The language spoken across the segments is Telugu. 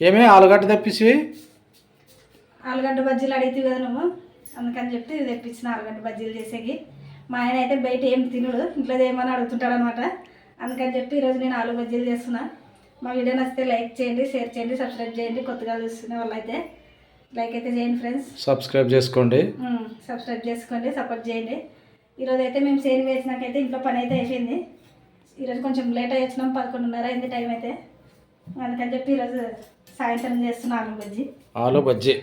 ఏమే ఆలుగడ్డ తెప్పిసి ఆలుగడ్డ బజ్జీలు అడిగితే కదా నువ్వు? అందుకని చెప్పి ఇది తెప్పించిన ఆలుగడ్డ బజ్జీలు చేసేకి. మా ఆయన అయితే బయట ఏం తినడు ఇంట్లో ఏమని అడుగుతుంటాడు అనమాట అందుకని చెప్పి ఈరోజు నేను ఆలు బజ్జీలు చేస్తున్నా. మా వీడియో నచ్చితే లైక్ చేయండి షేర్ చేయండి సబ్స్క్రైబ్ చేయండి కొత్తగా చూస్తున్న వాళ్ళైతే లైక్ అయితే చేయండి ఫ్రెండ్స్. సబ్స్క్రైబ్ చేసుకోండి. సబ్స్క్రైబ్ చేసుకోండి సపోర్ట్ చేయండి. ఈరోజు అయితే మేము సేను వేసినాకైతే ఇంట్లో పని అయితే అయిపోయింది. ఈరోజు కొంచెం లేట్ అయ్యి వచ్చినాం పదకొండున్నర అయింది టైం అయితే. అందుకని చెప్పి ఈరోజు సాయంత్రం చేస్తున్నాం ఆలు బజ్జీ. ఆలు బజ్జీ.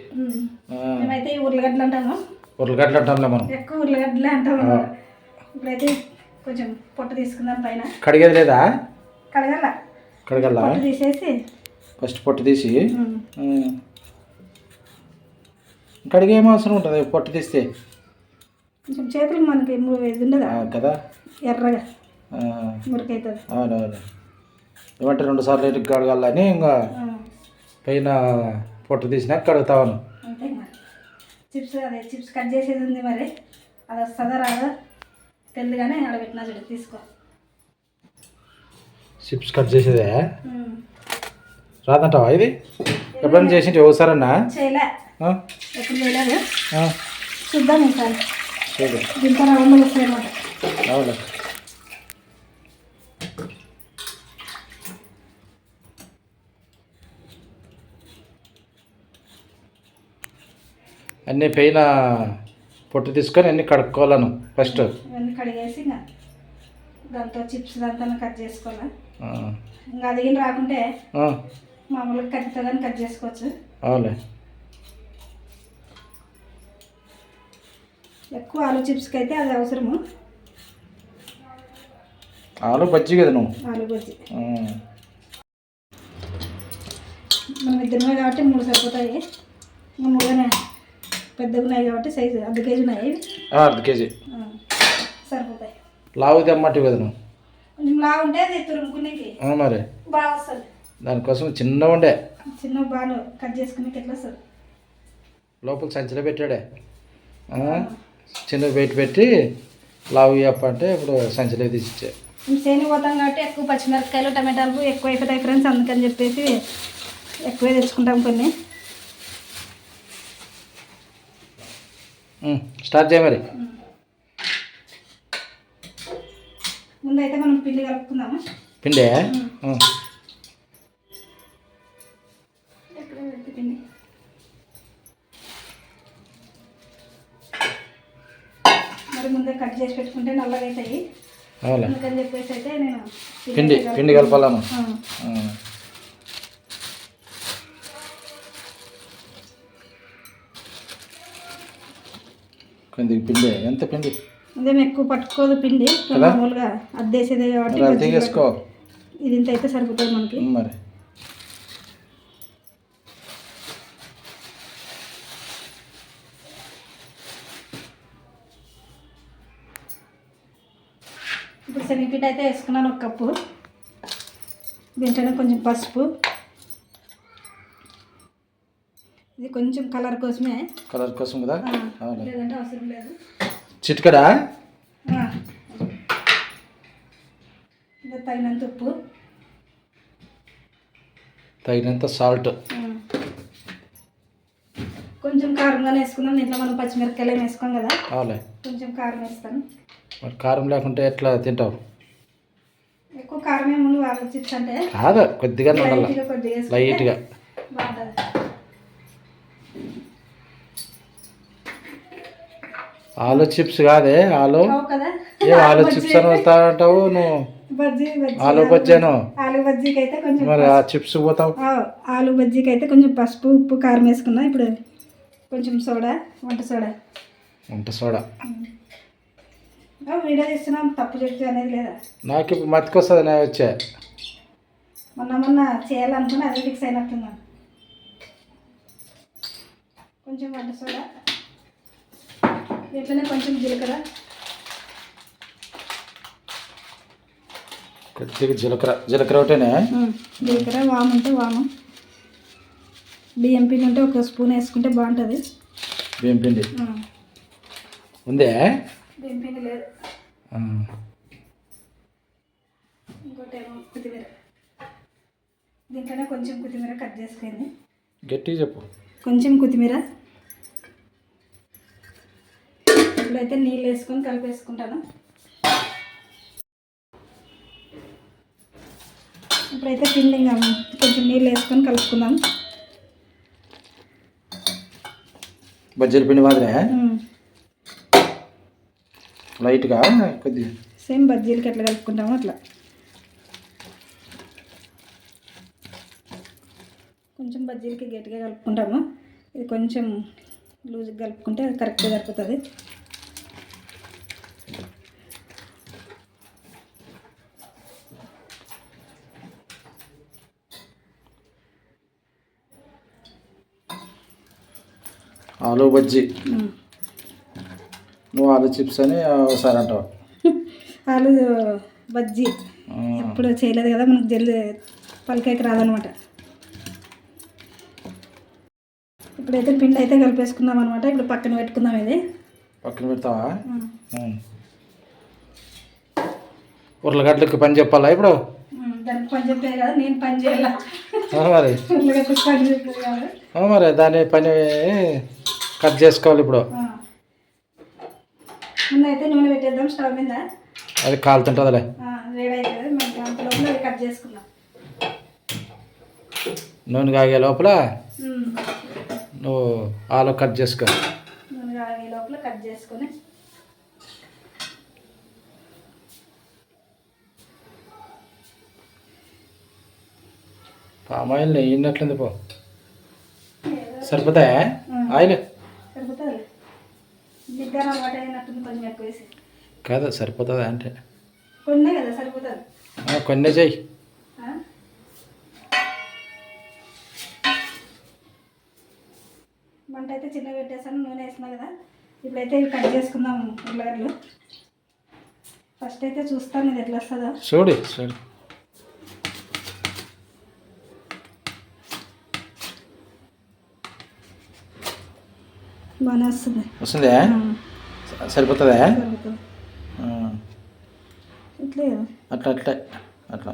మేమైతే ఉర్లగడ్డలు అంటాము. ఉర్లగడ్డలు అంటాంలే మనం. ఎక్కువ ఉర్లగడ్డలే అంటాము. ఇప్పుడైతే కొంచెం పొట్టు తీసుకుందాం పైన. కడిగేది లేదా? కడగల. కడగల్లా పొట్టు తీసేసి. ఫస్ట్ పొట్టు తీసి. కడిగే ఏం అవసరం ఉంటుంది పొట్టు తీస్తే. కొంచెం చేతులు మనకి ఇది ఉండదా? కదా. ఎర్రగా మురికైతుంది. అవునవును. ఏమంటే రెండు సార్లు కడగాలని ఇంకా పైన పొట్టు తీసినాక కడుగుతాను చిప్స్ అదే చిప్స్ కట్ చేసేది ఉంది మరి. అది వస్తుందా రాదా? తెలియగానే ఆడబెట్టినా చూడు తీసుకో. చిప్స్ కట్ చేసేదే. రాదంటావా ఇది? ఎప్పుడైనా చేసింటే ఒకసారన్నా చేయలే. ఆ? ఎప్పుడు చేయలేదు. చూద్దాం ఈసారి. దీంతో అవును. అన్నీ పైన పొట్టు తీసుకొని అన్నీ కడుక్కోవాలను ఫస్ట్. ఇవన్నీ కడిగేసి ఇంకా దాంతో చిప్స్ దాంతో కట్ చేసుకోవాలి? ఇంకా అది ఏం రాకుంటే మామూలుగా కత్తితో కానీ కట్ చేసుకోవచ్చు. అవునులే. ఎక్కువ ఆలు చిప్స్కి అయితే అది అవసరము. ఆలు బజ్జి కదా నువ్వు? ఆలు బజ్జీ. మనం ఇద్దరమే కాబట్టి మూడు సరిపోతాయి. మూడునే పెద్దగా ఉన్నాయి కాబట్టి సైజు అర్ధ కేజీ ఉన్నాయి అర్ధ కేజీ. సరిపోతాయి. లావు తెమ్మంటే కదా నువ్వు కొంచెం లా ఉంటే అది తురుముకునేకి మరి. బాగా వస్తుంది. దానికోసం చిన్న ఉండే చిన్న బాగా కట్ చేసుకునేకి ఎట్లా వస్తుంది? లోపల సంచిలో పెట్టాడే. చిన్న పెట్టి పెట్టి లావు అంటే ఇప్పుడు సంచిలో తీసిచ్చే. సేను పోతాం కాబట్టి ఎక్కువ పచ్చిమిరపకాయలు టమాటాలు ఎక్కువ అయిపోతాయి ఫ్రెండ్స్ అందుకని చెప్పేసి ఎక్కువే తెచ్చుకుంటాం కొన్ని. స్టార్ట్ చేయ మరి. ముందైతే మనం పిండి కలుపుకుందాము? పిండే? మరి ముందే కట్ చేసి పెట్టుకుంటే నల్లగా అవుతాయి అందుకని చెప్పేసి అయితే నేను పిండి పిండి కలపాలను? కొద్దిగా పిండి. ఎంత పిండి? ఇదేం ఎక్కువ పట్టుకోదు పిండి? మామూలుగా అద్దేసేదే కాబట్టి అది తీసుకో ఇది ఇంత అయితే సరిపోతుంది మనకి. మరి. ఇప్పుడు శనగపిండి అయితే వేసుకున్నాను ఒక కప్పు. దీంట్లోనే కొంచెం పసుపు ఇది కొంచెం కలర్ కోసమే. కలర్ కోసం కదా? లేదంటే అవసరం లేదు. చిట్కడా? తగినంత ఉప్పు. తగినంత సాల్ట్. కొంచెం కారంగానే వేసుకుందాం. దీంట్లో మనం పచ్చిమిరపకాయలు వేసుకోం కదా? అవులే కొంచెం కారం వేస్తాను. మరి కారం లేకుంటే ఎట్లా తింటావు? ఎక్కువ కారమే ముందు ఆలోచించి అంటే కాదు కొద్దిగా కొద్దిగా లైట్గా బాగుంటుంది ఆలు చిప్స్ కాదే ఆలు? ఏ ఆలు చిప్స్ అని వస్తా అంటావు నువ్వు ఆలు బజ్జాను? ఆలు బజ్జీకి అయితే కొంచెం మరి ఆ చిప్స్ పోతావు? ఆలు బజ్జీకి అయితే కొంచెం పసుపు ఉప్పు కారం వేసుకున్నా ఇప్పుడు కొంచెం సోడా వంట సోడా. వంట సోడా. వీడియో తీస్తున్నాం తప్పు చెప్తే అనేది లేదా? నాకు ఇప్పుడు మతికొస్తుంది నేను వచ్చే. మొన్న మొన్న చేయాలనుకుని అదే ఫిక్స్ అయినట్టున్నాను. కొంచెం వంట సోడా. దీంట్లోనే కొంచెం జీలకర్ర. కొద్దిగా జీలకర్ర. జీలకర్ర ఒకటేనే? జీలకర్ర వాము ఉంటే వాము. బియ్యం పిండి ఉంటే ఒక స్పూన్ వేసుకుంటే బాగుంటుంది. బియ్యం పిండి? ఉందే? బియ్యం పిండి లేదు. ఆ. ఇంకోటి ఏమో కొత్తిమీర. దీంట్లోనే కొంచెం కొత్తిమీర కట్ చేసుకుంది. గట్టిగా చెప్పు. కొంచెం కొత్తిమీర. ఇప్పుడైతే నీళ్ళు వేసుకొని కలిపేసుకుంటాను. ఇప్పుడైతే పిండి కొంచెం నీళ్ళు వేసుకొని కలుపుకుందాం. బజ్జీల పిండి మాదిరే. లైట్గా కొద్దిగా? సేమ్ బజ్జీలకి ఎట్లా కలుపుకుంటామో అట్లా. కొంచెం బజ్జీలకి గట్టిగా కలుపుకుంటాము. ఇది కొంచెం లూజ్గా కలుపుకుంటే అది కరెక్ట్గా సరిపోతుంది. ఆలు బజ్జీ. నువ్వు ఆలు చిప్స్ అని ఒకసారి అంటావు. ఆలు బజ్జీ. ఎప్పుడు చేయలేదు కదా మనకు జల్ది పలికాయకి రాదనమాట. ఇప్పుడైతే పిండి అయితే కలిపేసుకుందాం అనమాట. ఇప్పుడు పక్కన పెట్టుకుందాం ఇది. పక్కన పెడతావా. ఉర్లగడ్డలకి పని చెప్పాలా ఇప్పుడు? దానికి పని చెప్పే కదా నేను పని చేయాల? పని మరి దాని పని కట్ చేసుకోవాలి ఇప్పుడు. ముందైతే నూనె పెట్టేద్దాం స్టవ్ మీద. అది కాలుతుంటుందిలే. అది కట్ చేసుకుందాం. నూనె కాగే లోపల. నువ్వు ఆలు కట్ చేసుకో. నూనె కాగే లోపల కట్ చేసుకొని. పామ్ ఆయిల్ నెయ్యినట్లుంది పో. సరిపోతాయా? ఆయిల్. అయినట్టుంది కొంచెం ఎక్కువ వేసి. కాదు సరిపోతుందా అంటే? కొన్నే కదా సరిపోతుంది. కొన్నే చెయ్యి? మంట అయితే చిన్న పెట్టేసాను నూనె వేసినా కదా. ఇప్పుడైతే ఇవి కట్ చేసుకుందాం ఉల్లగడ్డలు. ఫస్ట్ అయితే చూస్తాను ఇది ఎట్లా వస్తుందో. చూడు చూడు. బాగానే వస్తుంది? వస్తుందా సరిపోతుందా? ఇట్లే అట్లా అట్లా అట్లా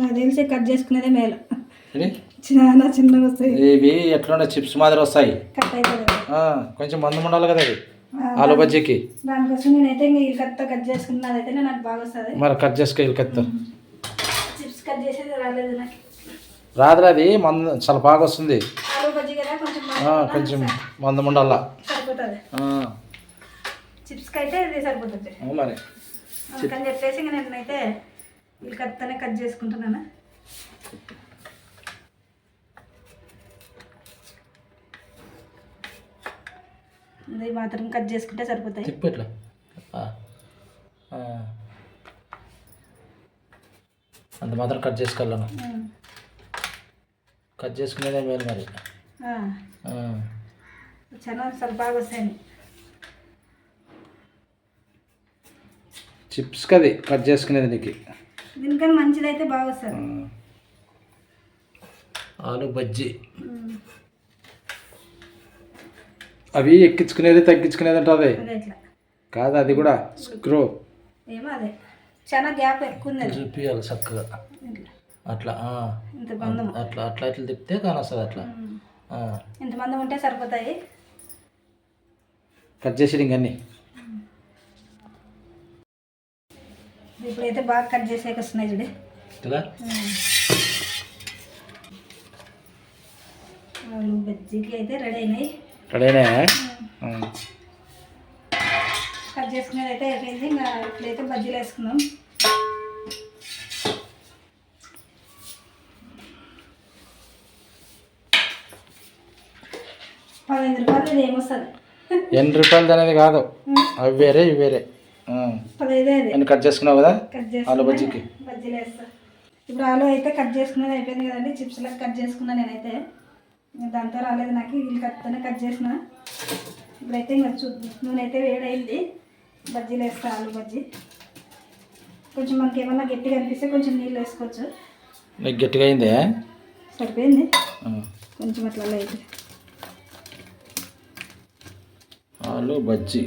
నాకు తెలిసి కట్ చేసుకునేదే మేలు. చాలా చిన్నగా వస్తాయి. ఇవి ఎట్లా చిప్స్ మాదిరి వస్తాయి. కొంచెం మందం ఉండాలి కదా అది. ఆలు బజ్జీకి దానికోసం నేనైతే ఇంక ఈ కత్తో కట్ చేసుకున్నది అయితే నాకు బాగా వస్తుంది. మరి కట్ చేసుకో వీళ్ళు కత్తో చిప్స్ కట్ చేసేది రాలేదు నాకు. రాదురా అది మంద చాలా బాగా వస్తుంది. కొంచెం మందం ఉండాలా. చిప్స్కి అయితే ఇది సరిపోతుంది. మరి. అందుకని చెప్పేసి ఇంక నేనైతే ఈ కత్తనే కట్ చేసుకుంటున్నాను. ఇది మాత్రం కట్ చేసుకుంటే సరిపోతాయి. ఇట్లా. అంత మాత్రం కట్ చేసుకోవాలను ఉమ్. కట్ చేసుకునేదే మేలు మరి. చాలా బాగా చిప్స్ కది కట్ చేసుకునేది నీకు. దీనికన్నా మంచిది అయితే బాగా వస్తుంది. ఆ. ఆలు బజ్జీ. అవి ఎక్కించుకునేది తగ్గించుకునేది ఉంటుంది అదే కాదు అది కూడా? స్క్రూ. ఏమో అదే. చాలా గ్యాప్ ఎక్కువ ఉంది చూపించాలి చక్కగా. అట్లా అట్లా అట్లా ఇట్లా తిప్పితే కానొస్తుంది అట్లా. ఉమ్. ఆ. ఇంత మందం ఉంటే సరిపోతాయి. కట్ చేసి ఇంకన్నీ ఇప్పుడైతే బాగా కట్ చేసేకి వస్తున్నాయి చూడు. కదా? బజ్జీకి అయితే రెడీ అయినాయి. రెడీనే కట్ చేసుకునేది అయితే అయిపోయింది. ఇంకా ఇప్పుడైతే బజ్జీలు వేసుకుందాం. పదహైదు రూపాయలు ఇది ఏమొస్తుంది? ఎన్ని రూపాయలది అనేది కాదు. అవి వేరే ఇవి వేరే. ఎన్ని కట్ చేసుకున్నావు కదా? కట్ ఆలు బజ్జీకి. బజ్జీలు వేస్తా. ఇప్పుడు ఆలు అయితే కట్ చేసుకునేది అయిపోయింది కదండి. చిప్స్ లాగా కట్ చేసుకున్నా నేనైతే. దాంతో రాలేదు నాకు. వీళ్ళు కట్తోనే కట్ చేసిన. ఇప్పుడైతే ఇంకా చూ నూనె అయితే వేడైంది. బజ్జీలు వేస్తా ఆలు బజ్జీ. కొంచెం మనకి ఏమన్నా గట్టిగా అనిపిస్తే కొంచెం నీళ్ళు వేసుకోవచ్చు. గట్టిగా అయిందే? సరిపోయింది. కొంచెం అట్లా లైట్ ఆలు బజ్జీ.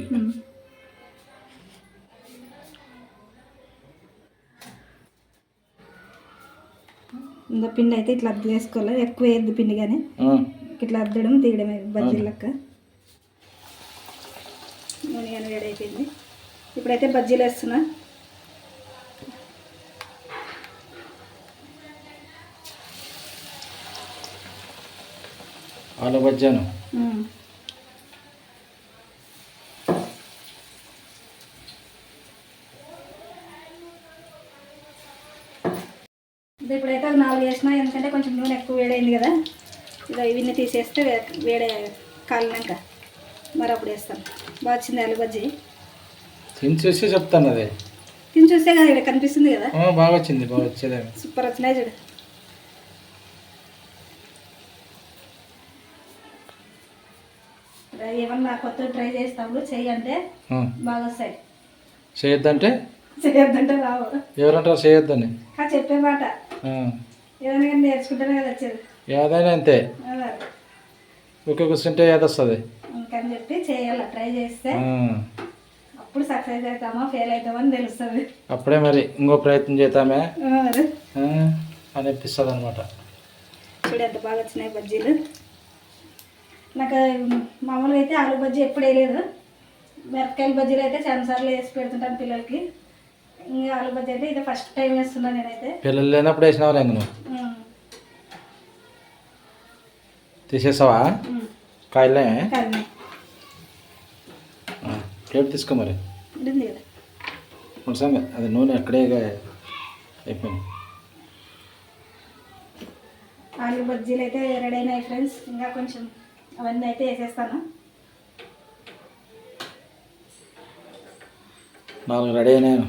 పిండి అయితే ఇట్లా అద్దు వేసుకోవాలి ఎక్కువ వేయద్దు పిండి కానీ. ఇట్లా అద్దడం తీయడమే బజ్జీ లెక్క. నూనె కానీ ఇప్పుడైతే బజ్జీలు వేస్తున్నా. ఆలు బజ్జాను ఒక నాలుగు వేసిన ఎందుకంటే కొంచెం నూనె ఎక్కువ వేడైంది కదా. ఇక ఇవన్నీ తీసేస్తే వేడే కాలినాక మరి అప్పుడు వేస్తాను బాగా వచ్చింది ఆలు బజ్జీ. తిని చూసి చెప్తాను అది. తిని చూస్తే కదా ఇక్కడ కనిపిస్తుంది కదా. బాగా వచ్చింది బాగా వచ్చేదే సూపర్ వచ్చినాయి చూడు. ఏమన్నా కొత్త ట్రై చేస్తాము చెయ్యి అంటే ఆ. బాగా వస్తాయి. చేయొద్దంటే చేయొద్దంటే రావు. ఎవరంటారు? చేయొద్దని. చెప్పే మాట. ఏదైనా నేర్చుకుంటేనే కదా వచ్చేది. ఏదైనా అంతే. ఊరికే కూర్చుంటే ఏదొస్తుంది? అందుకని చెప్పి చేయాలి ట్రై చేస్తే. అప్పుడు సక్సెస్ అవుతామా ఫెయిల్ అవుతామని తెలుస్తుంది. అప్పుడే మరి ఇంకో ప్రయత్నం చేద్దామే. అని అనిపిస్తుంది అనమాట చూడు ఎంత బాగా వచ్చినాయి బజ్జీలు. నాకు మామూలుగా అయితే ఆలు బజ్జీ ఎప్పుడు వేయలేదు. మిరపకాయల బజ్జీలు అయితే చాలాసార్లు వేసి పెడుతుంటాను పిల్లలకి. ఇంకా ఆలు బజ్జీ అయితే ఇది ఫస్ట్ టైం నేనైతే. పిల్లలు లేనప్పుడు వేసినావు ఇంక నువ్వు. తీసేసావా? కాయలే? ప్లేట్ తీసుకో మరి. కొంచెం అది నూనె అక్కడే అయిపోయింది. ఆలు బజ్జీలు అయితే రెడీ అయినాయి ఫ్రెండ్స్ ఇంకా కొంచెం అవన్నీ అయితే వేసేస్తాను. నాలుగు రెడీ అయినాను.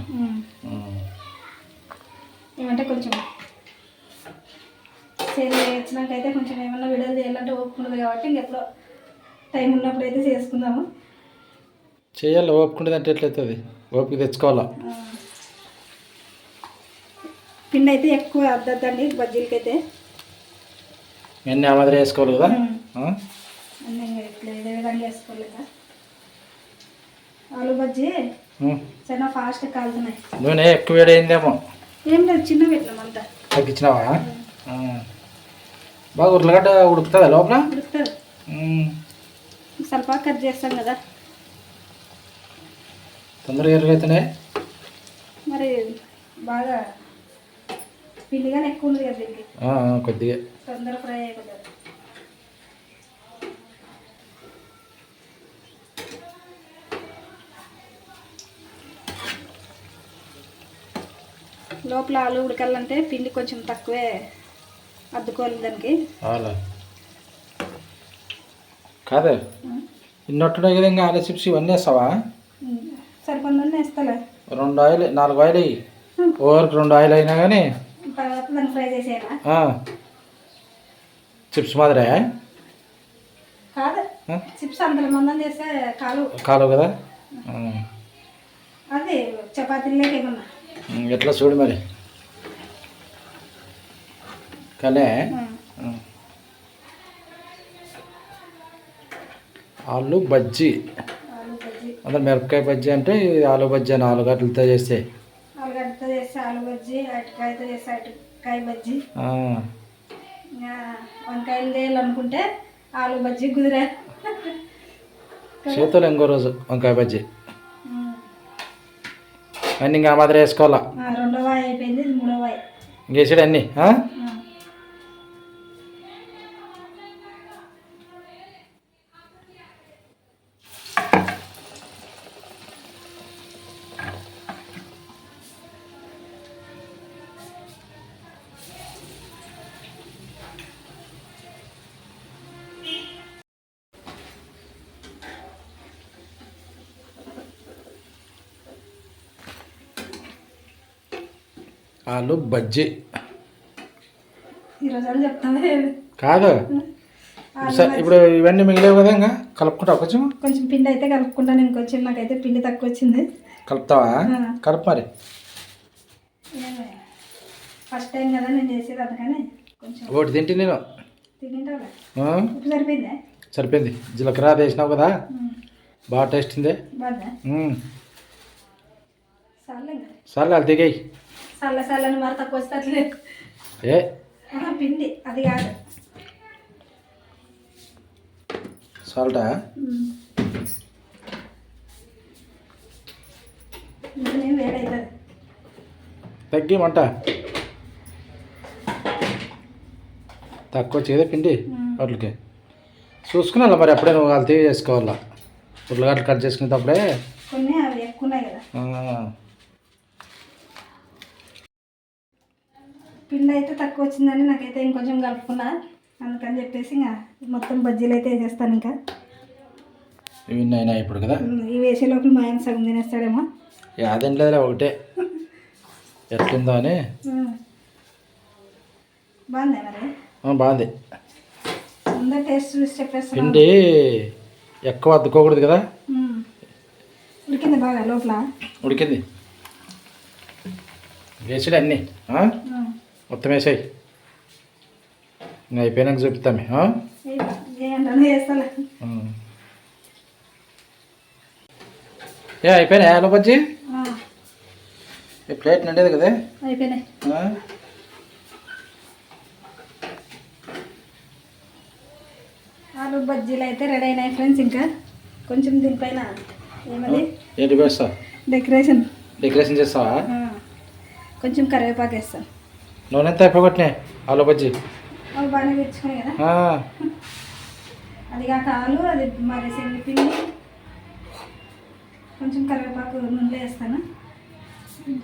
ఏమంటే కొంచెం సేల్ వచ్చినాక అయితే కొంచెం ఏమన్నా వీడియోలు చేయాలంటే ఓపుకుంటుంది కాబట్టి ఇంకెప్పుడో టైం ఉన్నప్పుడు అయితే చేసుకుందాము చేయాలి ఓపుకుంటుంది అంటే ఎట్లయితుంది ఓపిక తెచ్చుకోవాలా. పిండి అయితే ఎక్కువ అద్దద్దండి బజ్జీలకి అయితే అన్నీ ఆ మాదిరి వేసుకోవాలి కదా? అన్నీ ఇట్లా ఇదే విధంగా వేసుకోలేక ఆలు బజ్జీ. నూనె ఎక్కువ వేడైందేమో. ఏం లేదు అంతా. తగ్గించినావా? బాగా ఉర్లగడ్డ ఉడుకుతుందా లోపల? ఉడుకుతుంది. కట్ కదా. తొందరగా ఎరుగైతేనే మరి బాగా పిండిగా ఎక్కువ ఉంది కదా దీనికి. కొద్దిగా. తొందర ఫ్రై అయిపోతుంది. లోపల ఆలు ఉడకాలంటే పిండి కొంచెం తక్కువే అద్దుకోవాలి దానికి. కాదు? ఇన్నట్టున్నాయి కదా ఇంకా ఆలు చిప్స్ ఇవన్నీ వేస్తావా? సరిపోందని వేస్తలే. రెండు ఆయిల్ నాలుగు ఆయిల్. అయ్యి ఓవరికి రెండు ఆయిల్ అయినా కానీ. చిప్స్ మాదిరే? కాదు? చిప్స్ అంతల మందం చేస్తే కాలు. కాలు కదా. అది చపాతీలోకి ఏమన్నా? ఎట్లా చూడు మరి? కానీ. ఆలు బజ్జీ. అందరు మిరపకాయ బజ్జీ అంటే ఆలు బజ్జీ అని ఆలు గడ్డలతో చేస్తే. ఆలుగడ్డతో చేస్తే ఆలు బజ్జీ చేస్తే వంకాయలు చేయాలనుకుంటే ఆలు బజ్జీ కుదిరే. చేతులు ఇంకో రోజు వంకాయ బజ్జీ. అన్నీ ఇంకా ఆ మాదిరి వేసుకోవాలా? ఆ, రెండో వాయి అయిపోయింది ఇది మూడో వాయి. ఇంకేసాడు అన్నీ ఆలు బజ్జీ. కాదు. ఇప్పుడు ఇవన్నీ మిగిలేవు కదా ఇంకా? కలుపుకుంటావు కొంచెం? కొంచెం పిండి అయితే కలుపుకుంటాను ఇంకొంచెం నాకైతే పిండి తక్కువ వచ్చింది కలుపుతావా. కలుపు మరి. ఫస్ట్ టైం కదా నేను చేసేది అందుకని ఒకటి తింటే నేను. సరిపోయిందే? సరిపోయింది. జీలకర్ర వేసినావు కదా. బాగా టేస్ట్ ఉంది సర్లే అది దిగాయి. చల్ల చల్లని మరి తక్కువ వస్తే అట్లే ఏ? ఆహా, పిండి అది కాదు. సాల్టా? వేడవుతుంది తగ్గి మంట. తక్కువ చేయదా పిండి. వాటికి. చూసుకున్నా మరి అప్పుడే నువ్వు వాళ్ళు తీసి చేసుకోవాలా? ఉర్లగడ్డలు కట్ చేసుకునేటప్పుడే? కొన్ని అవి ఎక్కువ ఉన్నాయి కదా. పిండి అయితే తక్కువ వచ్చిందని నాకైతే ఇంకొంచెం కలుపుకున్నా. అందుకని చెప్పేసి ఇంకా మొత్తం బజ్జీలు అయితే వేసేస్తాను ఇంకా. ఇవి ఇప్పుడు కదా? ఇవి వేసే లోపల మా ఆయన సగం తినేస్తాడేమో. లేదులే ఒకటే. ఎట్లుందో అని. బాగుందా మరి? బాగుంది. టేస్ట్ చూసి చెప్పేస్తాను పిండి ఎక్కువ అద్దుకోకూడదు కదా. ఉడికింది బాగా లోపల? ఉడికింది. వేసాడు అన్నీ. మొత్తం వేసాయి. ఇంకా అయిపోయినాక చూపిస్తామే. ఏ అయిపోయినాయి ఆలు బజ్జీ ప్లేట్ నిండేది కదా? అయిపోయినాయి? ఆలు బజ్జీలు అయితే రెడీ అయినాయి ఫ్రెండ్స్ ఇంకా. కొంచెం దీనిపైన ఏమది? ఏంటి డెకరేషన్. డెకరేషన్ చేస్తావా? కొంచెం కరివేపాకు వేస్తాను నూనె ఎంత అయిపోగొట్టినాయి ఆలు బజ్జీ అది కాక ఆలు అది మరి శనగపిండి కొంచెం కరివేపాకు నూనెలో వేస్తాను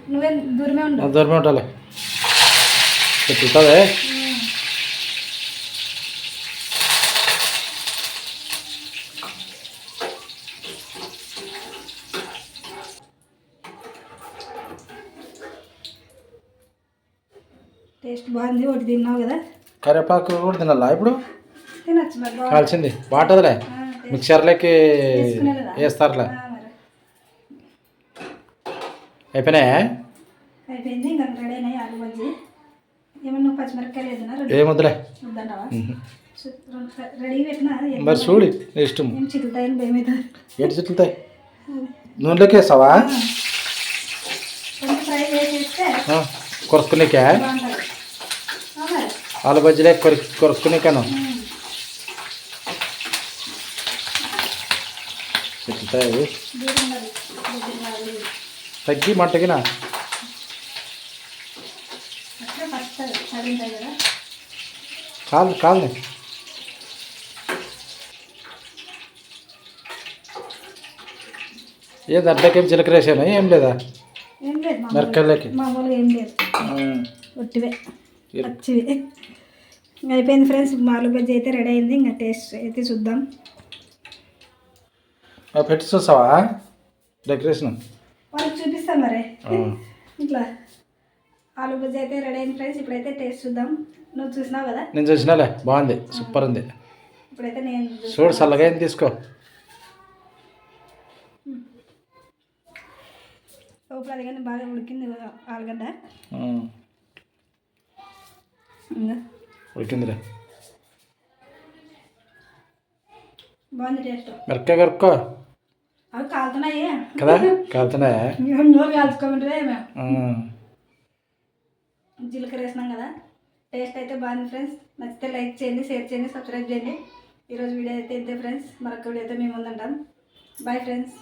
నువ్వే దూరమే ఉండు దూరమే ఉండాలి చెప్తుంది టేస్ట్ బాగుంది ఒకటి తిన్నావు కదా. కరివేపాకు కూడా తినాలా ఇప్పుడు? తినచ్చు మరి బాగుంది. కాల్చింది. బాగుంటుందిలే. ఆ, వేసుకునేదా? వేస్తారులే. ఆ, మరి. అయిపోయినాయా? అయిపోయింది ఇంకా రెడీ అయినాయి ఆలు బజ్జీ. ఏమన్నా పచ్చిమిరపకాయలు వేసినా రెండు. ఏమొద్దులే వద్దంటావా? ఉహు. సు- రెండు రెడీ పెట్టినా ఏం మరి చూడు నీ ఇష్టం. ఏం చిక్కుతాయని భయం అవుతుంది ఏంటి చెట్లుతాయి నూనెలోకి వేస్తావా? కొంచెం ఫ్రై చేసేస్తే ఆ, కొరుక్కునేకా బాగుంటుంది ఆ, మరి. ఆలు బజ్జీలే కొరు కొరుక్కునేకాను ఉమ్. చెట్లుతాయి అవి దూరం ఉన్నది దగ్గర కాదు. తగ్గి మంటగినా. అట్లా ఫస్ట్ సరి ఉంటాయి కదా కాదు కాదు ఏ దాంట్లోకేం జీలకర్ర వేసాను ఏం లేదా. మామూలుగా ఏం లేదు ఇంకా అయిపోయింది ఫ్రెండ్స్. ఆలు బజ్జీ అయితే రెడీ అయింది. ఇంకా టేస్ట్ అయితే చూద్దాం. పెట్టి చూస్తావా? డెకరేషన్. వాళ్ళకి చూపిస్తాం మరి. ఇట్లా. ఆలు బజ్జీ అయితే రెడీ అయింది ఫ్రెండ్స్. ఇప్పుడైతే టేస్ట్ చూద్దాం. నువ్వు చూసినావు కదా? నేను చూసినాలే. బాగుంది. సూపర్ ఉంది. ఇప్పుడైతే నేను. చూడు చల్లగా తీసుకో. లోపల అది కానీ బాగా ఉడికింది ఆలుగడ్డ. బాగుంది టేస్ట్ మిరపకాయ కరుక్కో అవి కాలుతున్నాయి. కదా? కాలుతున్నాయా? నోరు కాల్చుకోమంటే జీలకర్ర వేసినాం కదా. టేస్ట్ అయితే బాగుంది ఫ్రెండ్స్ నచ్చితే లైక్ చేయండి షేర్ చేయండి సబ్స్క్రైబ్ చేయండి. ఈరోజు వీడియో అయితే ఇంతే ఫ్రెండ్స్ మరొక వీడియో అయితే మేము ముందుంటాం బాయ్ ఫ్రెండ్స్